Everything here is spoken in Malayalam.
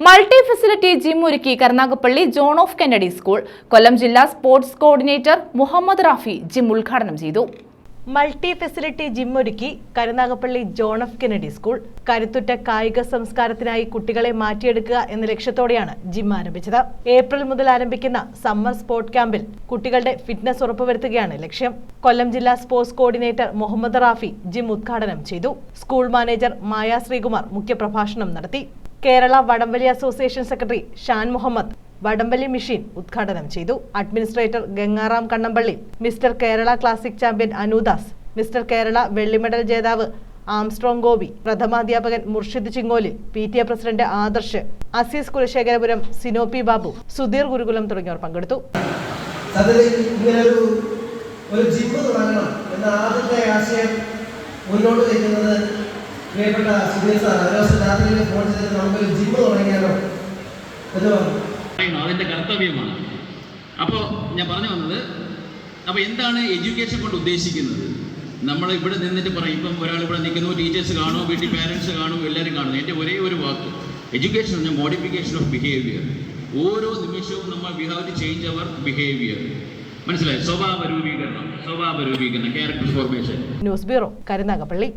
മൾട്ടി ഫെസിലിറ്റി ജിം ഒരുക്കി Karunagappally John of Kennedy school. Kollam ജില്ലാ sports coordinator Muhammad Rafi gym ഉദ്ഘാടനം ചെയ്തു. മൾട്ടി ഫെസിലിറ്റി ജിം ഒരുക്കി Karunagappally John of Kennedy school. കരുത്തുറ്റ കായിക സംസ്കാരത്തിനായി കുട്ടികളെ മാറ്റിയെടുക്കുക എന്ന ലക്ഷ്യത്തോടെയാണ് ജിം ആരംഭിച്ചത്. ഏപ്രിൽ മുതൽ ആരംഭിക്കുന്ന സമ്മർ സ്പോർട് ക്യാമ്പിൽ കുട്ടികളുടെ ഫിറ്റ്നസ് ഉറപ്പുവരുത്തുകയാണ് ലക്ഷ്യം. കൊല്ലം ജില്ലാ sports coordinator Muhammad Rafi gym ഉദ്ഘാടനം ചെയ്തു. സ്കൂൾ മാനേജർ മായ ശ്രീകുമാർ മുഖ്യപ്രഭാഷണം നടത്തി. കേരള വടംവലി അസോസിയേഷൻ സെക്രട്ടറി ഷാൻ മുഹമ്മദ് വടംവലി മെഷീൻ ഉദ്ഘാടനം ചെയ്തു. Administrator Gangaram Kannampally mister Kerala classic champion Anudas mister Kerala വെള്ളി മെഡൽ ജേതാവ് Armstrong Gopi പ്രഥമാധ്യാപകൻ Murshid Chingoli P T A president Adarsh Azeez Kulasekharapuram Sinopi Babu Sudheer Gurukulam തുടങ്ങിയവർ പങ്കെടുത്തു. ഒരു ജിമ്മ് തുടങ്ങണം എന്ന ആദ്യത്തെ ആശയം മുന്നോട്ട് വയ്ക്കുന്നത് പ്രിയപ്പെട്ട സുധീർ സാർ ഒരു ദിവസം രാത്രിയിൽ ഫോൺ ചെയ്തിട്ട് നമുക്ക് ജിമ്മ് തുടങ്ങിയാലോ? എന്ന് പറഞ്ഞു. അതെന്റെ കർത്തവ്യമാണ്. അപ്പോ ഞാൻ പറഞ്ഞു വന്നത് അപ്പോൾ എന്താണ് എഡ്യൂക്കേഷൻ കൊണ്ട് ഉദ്ദേശിക്കുന്നത്? നമ്മൾ ഇവിടെ നിന്നിട്ട് പറയും ഇപ്പം ഒരാൾ ഇവിടെ നിൽക്കുന്നു ടീച്ചേഴ്സ് കാണും വീട്ടിൽ പാരൻസ് കാണും എല്ലാവരും കാണും. എന്റെ ഒരേ ഒരു വാക്ക് എഡ്യൂക്കേഷൻ പറഞ്ഞാൽ മോഡിഫിക്കേഷൻ ഓഫ് ബിഹേവിയർ ഓരോ നിമിഷവും നമ്മൾ we have to change our behaviour മനസ്സിലായി? സ്വഭാവ രൂപീകരണം സ്വഭാവ രൂപീകരണം character formation news bureau Karunagappally.